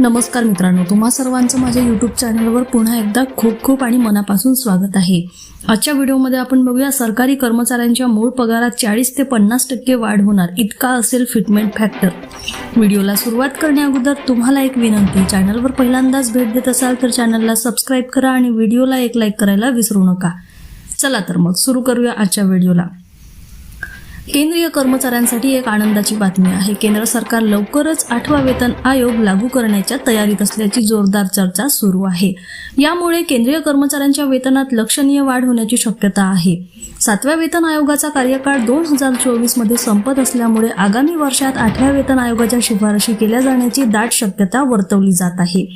नमस्कार मित्रांनो तुम्हा सर्वांचं माझ्या यूट्यूब चॅनलवर पुन्हा एकदा खूप खूप आणि मनापासून स्वागत आहे. आजच्या व्हिडिओमध्ये आपण बघूया सरकारी कर्मचाऱ्यांच्या मूळ पगारात चाळीस ते पन्नास टक्के वाढ होणार इतका असेल फिटमेंट फॅक्टर व्हिडिओला सुरुवात करण्याअगोदर तुम्हाला एक विनंती चॅनलवर पहिल्यांदाच भेट देत असाल तर चॅनलला सबस्क्राईब करा आणि व्हिडिओला एक लाईक करायला विसरू नका. चला तर मग सुरू करूया आजच्या व्हिडिओला केंद्रीय कर्मचाऱ्यांसाठी एक आनंदाची बातमी आहे. केंद्र सरकार लवकरच आठवा वेतन आयोग लागू करण्याच्या तयारीत असल्याची जोरदार चर्चा सुरू आहे. यामुळे केंद्रीय कर्मचाऱ्यांच्या वेतनात लक्षणीय वाढ होण्याची शक्यता आहे. सातव्या वेतन आयोगाचा कार्यकाळ दोन हजार चोवीसमध्ये संपत असल्यामुळे आगामी वर्षात आठव्या वेतन आयोगाच्या शिफारशी केल्या जाण्याची दाट शक्यता वर्तवली जात आहे.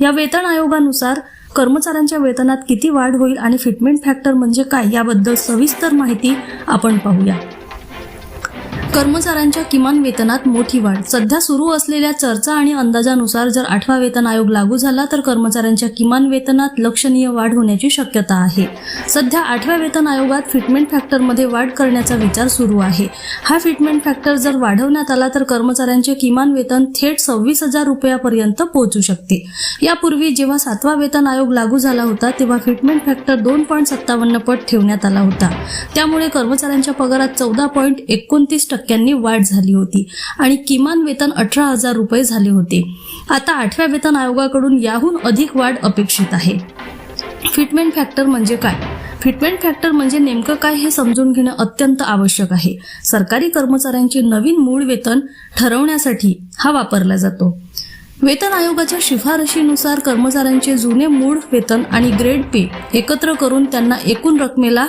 या वेतन आयोगानुसार कर्मचाऱ्यांच्या वेतनात किती वाढ होईल आणि फिटमेंट फॅक्टर म्हणजे काय याबद्दल सविस्तर माहिती आपण पाहूया. कर्मचाऱ्यांच्या किमान वेतनात मोठी वाढ. सध्या सुरू असलेल्या चर्चा आणि अंदाजानुसार जर आठवा वेतन आयोग लागू झाला तर कर्मचाऱ्यांच्या किमान वेतनात लक्षणीय वाढ होण्याची शक्यता आहे. सध्या आठव्या वेतन आयोगात फिटमेंट फॅक्टरमध्ये वाढ करण्याचा विचार सुरू आहे. हा फिटमेंट फॅक्टर जर वाढवण्यात आला तर कर्मचाऱ्यांचे किमान वेतन थेट सव्वीस हजार रुपयापर्यंत पोहोचू शकते. यापूर्वी जेव्हा सातवा वेतन आयोग लागू झाला होता तेव्हा फिटमेंट फॅक्टर दोन पॉईंट सत्तावन्न पट ठेवण्यात आला होता. त्यामुळे कर्मचाऱ्यांच्या पगारात चौदा पॉईंट एकोणतीस टक्के टक्क्यांनी वाढ झाली होती आणि किमान वेतन अठरा हजार रुपये झाले होते. आता आठव्या वेतन आयोगाकडून याहून अधिक वाढ अपेक्षित आहे. फिटमेंट फॅक्टर म्हणजे काय? फिटमेंट फॅक्टर म्हणजे नेमकं काय हे समजून घेणं अत्यंत आवश्यक आहे. सरकारी कर्मचाऱ्यांचे नवीन मूळ वेतन ठरवण्यासाठी हा वापरला जातो. वेतन आयोगाच्या शिफारशीनुसार कर्मचाऱ्यांचे जुने मूळ वेतन आणि ग्रेड पे एकत्र करून त्यांना एकूण रकमेला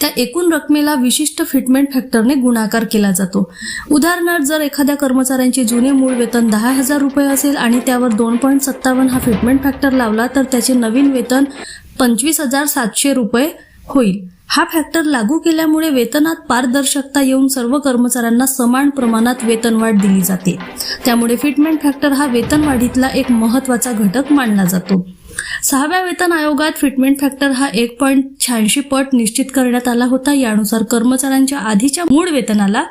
त्या एकूण रकमेला विशिष्ट फिटमेंट फॅक्टरने गुणाकार केला जातो. उदाहरणार्थ जर एखाद्या कर्मचाऱ्यांचे जुने मूळ वेतन दहा हजार रुपये असेल आणि त्यावर दोन पॉईंट सत्तावन्न हा फिटमेंट फॅक्टर लावला तर त्याचे नवीन वेतन पंचवीस हजार सातशे रुपये होईल. हा फॅक्टर लागू केल्यामुळे वेतनात पारदर्शकता येऊन सर्व कर्मचाऱ्यांना समान प्रमाणात वेतनवाढ दिली जाते. त्यामुळे फिटमेंट फॅक्टर हा वेतनवाढीतला एक महत्त्वाचा घटक मानला जातो. सहाव्या वेतन आयोगात फिटमेंट फॅक्टर हा एक पॉईंट शहाऐंशी पट निश्चित करण्यात आला होता. यानुसार कर्मचाऱ्यांच्या आधीच्या मूळ वेतनाला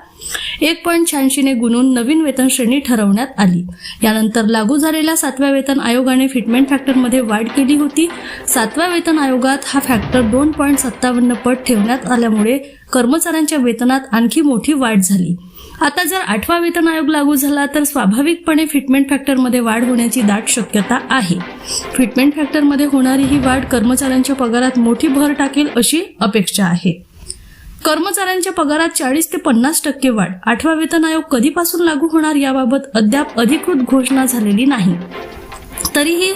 एक पॉईंट शहाऐंशीने गुणून नवीन वेतन श्रेणी ठरवण्यात आली. यानंतर लागू झालेल्या सातव्या वेतन आयोगाने फिटमेंट फॅक्टरमध्ये वाढ केली होती. सातव्या वेतन आयोगात हा फॅक्टर दोन पॉईंट सत्तावन्न पट ठेवण्यात आल्यामुळे कर्मचाऱ्यांच्या वेतनात आणखी मोठी वाढ झाली. आता जर आठवा वेतन आयोग लागू झाला तर स्वाभाविकपणे फिटमेंट फॅक्टरमध्ये वाढ होण्याची दाट शक्यता आहे. फिटमेंट फॅक्टरमध्ये होणारी ही वाढ कर्मचाऱ्यांच्या पगारात मोठी भर टाकेल अशी अपेक्षा आहे. कर्मचाऱ्यांच्या पगारात चाळीस ते पन्नास टक्के वाढ. आठवा वेतन आयोग कधीपासून लागू होणार याबाबत अद्याप अधिकृत घोषणा झालेली नाही. तरीही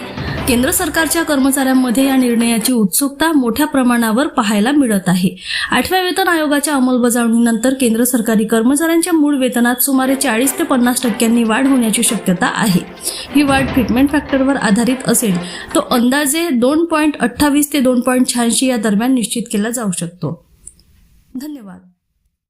केंद्र सरकारच्या कर्मचाऱ्यांमध्ये या निर्णयाची उत्सुकता मोठ्या प्रमाणावर पाहायला मिळत आहे. आठव्या वेतन आयोगाच्या अंमलबजावणीनंतर केंद्र सरकारी कर्मचाऱ्यांच्या मूळ वेतनात सुमारे चाळीस ते पन्नास टक्क्यांनी वाढ होण्याची शक्यता आहे. ही वाढ ट्रीटमेंट फॅक्टरवर आधारित असेल तो अंदाजे दोन पॉईंट अठ्ठावीस ते दोन पॉईंट शहाऐंशी या दरम्यान निश्चित केला जाऊ शकतो. धन्यवाद.